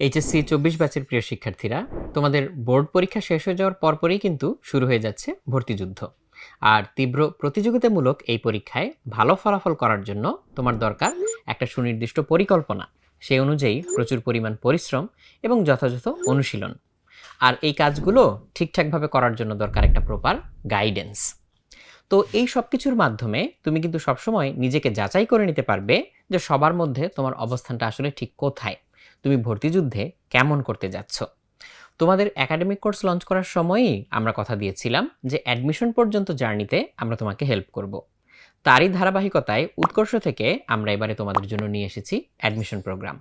HSC চব্বিশ ব্যাচের প্রিয় শিক্ষার্থীরা, তোমাদের বোর্ড পরীক্ষা শেষ হয়ে যাওয়ার পরপরই কিন্তু শুরু হয়ে যাচ্ছে ভর্তিযুদ্ধ আর তীব্র প্রতিযোগিতামূলক এই পরীক্ষায় ভালো ফলাফল করার জন্য তোমার দরকার একটা সুনির্দিষ্ট পরিকল্পনা। সেই অনুযায়ী প্রচুর পরিমাণ পরিশ্রম এবং যথাযথ অনুশীলন। আর এই কাজগুলো ঠিকঠাকভাবে করার জন্য দরকার একটা প্রপার গাইডেন্স তো এই সব কিছুর মাধ্যমে তুমি কিন্তু সবসময় নিজেকে যাচাই করে নিতে পারবে যে সবার মধ্যে তোমার অবস্থানটা আসলে ঠিক কোথায়। তুমি ভর্তিযুদ্ধে কেমন করতে যাচ্ছ? তোমাদের একাডেমিক কোর্স লঞ্চ করার সময়ই আমরা কথা দিয়েছিলাম যে অ্যাডমিশন পর্যন্ত জার্নিতে আমরা তোমাকে হেল্প করব। তারই ধারাবাহিকতায় উৎকর্ষ থেকে আমরা এবারে তোমাদের জন্য নিয়ে এসেছি অ্যাডমিশন প্রোগ্রাম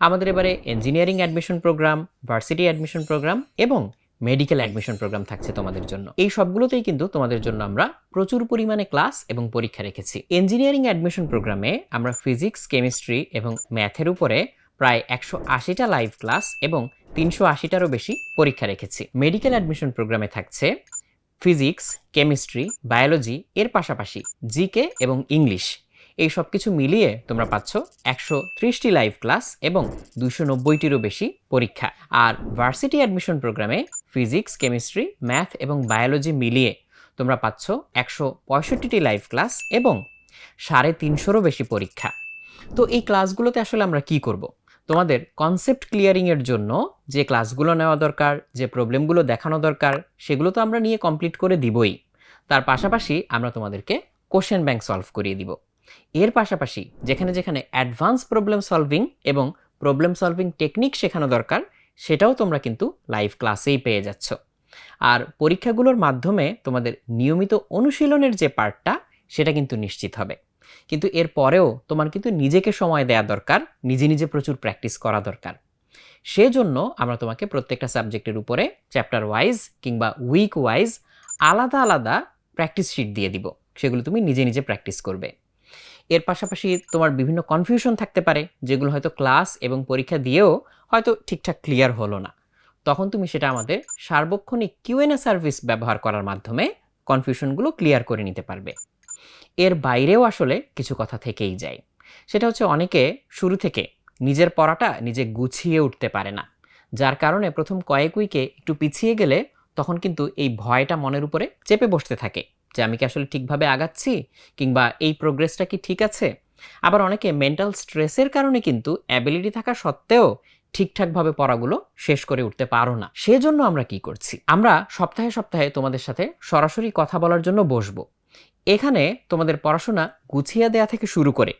আমাদের এবারে engineering admission program varsity admission program এবং মেডিকেল অ্যাডমিশন প্রোগ্রাম থাকছে তোমাদের জন্য। এই সবগুলোতেই কিন্তু তোমাদের জন্য আমরা প্রচুর পরিমাণে ক্লাস এবং পরীক্ষা রেখেছি। ইঞ্জিনিয়ারিং অ্যাডমিশন প্রোগ্রামে আমরা ফিজিক্স কেমিস্ট্রি এবং ম্যাথের উপরে প্রায় একশো আশিটা লাইভ ক্লাস এবং তিনশো আশিটারও বেশি পরীক্ষা রেখেছি। মেডিকেল অ্যাডমিশন প্রোগ্রামে থাকছে ফিজিক্স কেমিস্ট্রি বায়োলজি এর পাশাপাশি জিকে এবং ইংলিশ এই সব কিছু মিলিয়ে তোমরা পাচ্ছ একশো ত্রিশটি লাইভ ক্লাস এবং দুশো নব্বইটিরও বেশি পরীক্ষা। আর ভার্সিটি অ্যাডমিশন প্রোগ্রামে ফিজিক্স কেমিস্ট্রি ম্যাথ এবং বায়োলজি মিলিয়ে তোমরা পাচ্ছ একশো পঁয়ষট্টিটি লাইভ ক্লাস এবং সাড়ে তিনশোরও বেশি পরীক্ষা। তো এই ক্লাসগুলোতে আসলে আমরা কি করব? তোমাদের কনসেপ্ট ক্লিয়ারিংয়ের জন্য যে ক্লাসগুলো নেওয়া দরকার, যে প্রবলেমগুলো দেখানো দরকার, সেগুলো তো আমরা নিয়ে কমপ্লিট করে দিবই। তার পাশাপাশি আমরা তোমাদেরকে কোশ্চেন ব্যাংক সলভ করিয়ে দিব। এর পাশাপাশি যেখানে যেখানে অ্যাডভান্স প্রবলেম সলভিং এবং প্রবলেম সলভিং টেকনিক শেখানো দরকার, সেটাও তোমরা কিন্তু লাইভ ক্লাসেই পেয়ে যাচ্ছ। আর পরীক্ষাগুলোর মাধ্যমে তোমাদের নিয়মিত অনুশীলনের যে পার্টটা সেটা কিন্তু নিশ্চিত হবে। কিন্তু এর পরেও তোমার কিন্তু নিজেকে সময় দেওয়া দরকার, নিজে নিজে প্রচুর প্র্যাকটিস করা দরকার। সেজন্য আমরা তোমাকে প্রত্যেকটা সাবজেক্টের উপরে চ্যাপ্টার ওয়াইজ কিংবা উইক ওয়াইজ আলাদা আলাদা প্র্যাকটিস শিট দিয়ে দিব, সেগুলো তুমি নিজে নিজে প্র্যাকটিস করবে। এর পাশাপাশি তোমার বিভিন্ন কনফিউশন থাকতে পারে, যেগুলো হয়তো ক্লাস এবং পরীক্ষা দিয়েও হয়তো ঠিকঠাক ক্লিয়ার হলো না। তখন তুমি সেটা আমাদের সার্বক্ষণিক কিউএনএ সার্ভিস ব্যবহার করার মাধ্যমে কনফিউশনগুলো ক্লিয়ার করে নিতে পারবে। এর বাইরেও আসলে কিছু কথা থেকেই যায়। সেটা হচ্ছে অনেকে শুরু থেকে নিজের পড়াটা নিজে গুছিয়ে উঠতে পারে না। যার কারণে প্রথম কয়েক উইকে একটু পিছিয়ে গেলে তখন কিন্তু এই ভয়টা মনের উপরে চেপে বসতে থাকে যে আমি কি আসলে ঠিকভাবে আগাচ্ছি কিংবা এই প্রোগ্রেসটা কি ঠিক আছে? আবার অনেকে মেন্টাল স্ট্রেসের কারণে কিন্তু অ্যাবিলিটি থাকা সত্ত্বেও ঠিকঠাকভাবে পড়াগুলো শেষ করে উঠতে পারো না। সেজন্য আমরা কি করছি? আমরা সপ্তাহে সপ্তাহে তোমাদের সাথে সরাসরি কথা বলার জন্য বসবো। এখানে তোমাদের পড়াশোনা গুছিয়ে দেয়া থেকে শুরু করে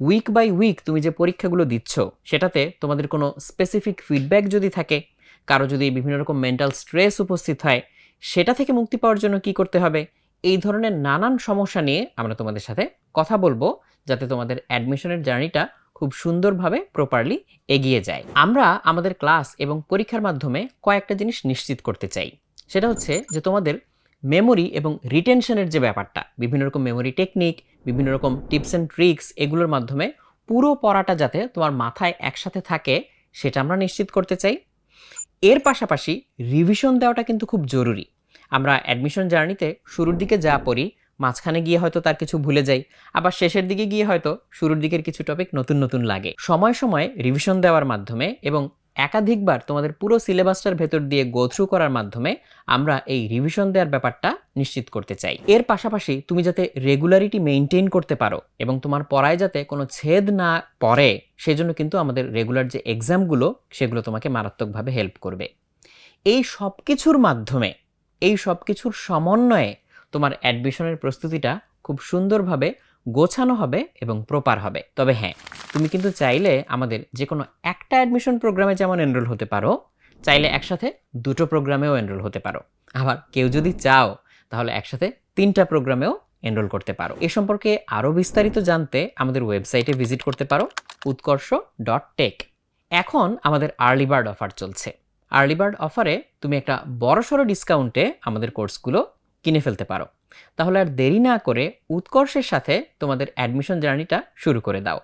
উইক বাই উইক তুমি যে পরীক্ষাগুলো দিচ্ছ, সেটাতে তোমাদের কোনো স্পেসিফিক ফিডব্যাক যদি থাকে, কারও যদি বিভিন্ন রকম মেন্টাল স্ট্রেস উপস্থিত হয়, সেটা থেকে মুক্তি পাওয়ার জন্য কি করতে হবে? এই ধরনের নানান সমস্যা নিয়ে আমরা তোমাদের সাথে কথা বলব, যাতে তোমাদের অ্যাডমিশনের জার্নিটা খুব সুন্দরভাবে প্রপারলি এগিয়ে যায়। আমরা আমাদের ক্লাস এবং পরীক্ষার মাধ্যমে কয়েকটা জিনিস নিশ্চিত করতে চাই। সেটা হচ্ছে যে তোমাদের মেমোরি এবং রিটেনশনের যে ব্যাপারটা, বিভিন্ন রকম মেমোরি টেকনিক বিভিন্ন রকম টিপস অ্যান্ড ট্রিক্স এগুলোর মাধ্যমে পুরো পড়াটা যাতে তোমার মাথায় একসাথে থাকে, সেটা আমরা নিশ্চিত করতে চাই। এর পাশাপাশি রিভিশন দেওয়াটা কিন্তু খুব জরুরি। আমরা অ্যাডমিশন জার্নিতে শুরুর দিকে যা পড়ি, মাঝখানে গিয়ে হয়তো তার কিছু ভুলে যাই, আবার শেষের দিকে গিয়ে হয়তো শুরুর দিকের কিছু টপিক নতুন নতুন লাগে। সময় সময় রিভিশন দেওয়ার মাধ্যমে এবং একাধিকবার তোমাদের পুরো সিলেবাসটার ভেতর দিয়ে গো থ্রু করার মাধ্যমে আমরা এই রিভিশন দেওয়ার ব্যাপারটা নিশ্চিত করতে চাই। এর পাশাপাশি তুমি যাতে রেগুলারিটি মেনটেন করতে পারো এবং তোমার পড়ায় যাতে কোনো ছেদ না পড়ে, সেজন্য কিন্তু আমাদের রেগুলার যে এক্সামগুলো সেগুলো তোমাকে মারাত্মকভাবে হেল্প করবে। এই সব কিছুর মাধ্যমে, এই সব কিছুর সমন্বয়ে তোমার অ্যাডমিশনের প্রস্তুতিটা খুব সুন্দরভাবে গোছানো হবে এবং প্রপার হবে। তবে হ্যাঁ তুমি কিন্তু চাইলে আমাদের যে কোনো একটা অ্যাডমিশন প্রোগ্রামে যেমন এনরোল হতে পারো, চাইলে একসাথে দুটো প্রোগ্রামেও এনরোল হতে পারো। আবার কেউ যদি চাও, তাহলে একসাথে তিনটা প্রোগ্রামেও এনরোল করতে পারো। এ সম্পর্কে আরও বিস্তারিত জানতে আমাদের ওয়েবসাইটে ভিজিট করতে পারো উৎকর্ষ ডট টেক এখন আমাদের আর্লি বার্ড অফার চলছে। আর্লি বার্ড অফারে তুমি একটা বড়সড় ডিসকাউন্টে আমাদের কোর্সগুলো কিনে ফেলতে পারো। তাহলে আর দেরি না করে উৎকর্ষের সাথে তোমাদের অ্যাডমিশন জার্নিটা শুরু করে দাও।